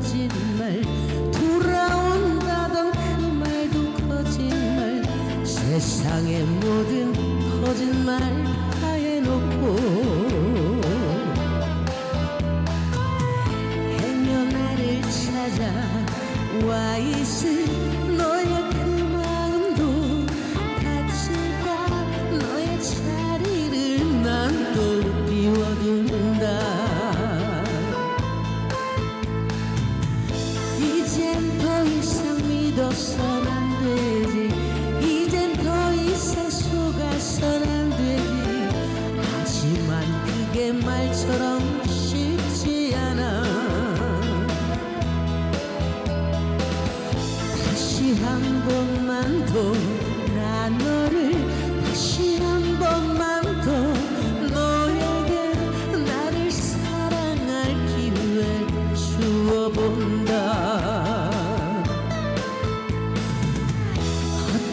거짓말 돌아온다던 그 말도 거짓말. 세상의 모든 거짓말 다 해놓고 행여 나를 찾아 와 있을 안 되지. 이젠 더 이상 속아선 안 되지. 하지만 그게 말처럼 쉽지 않아. 다시 한 번만 더 나 너를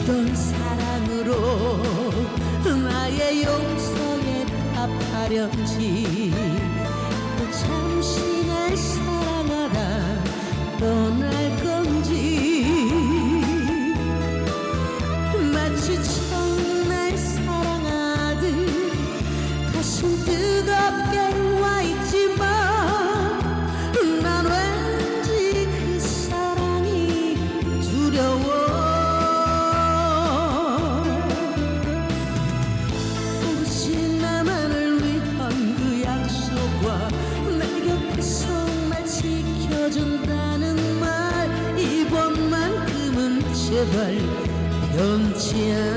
어떤 사랑으로 나의 용서에 답하려지 준다는 말 이번만큼은 제발 변치 않기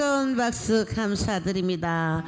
뜨거운 박수 감사드립니다.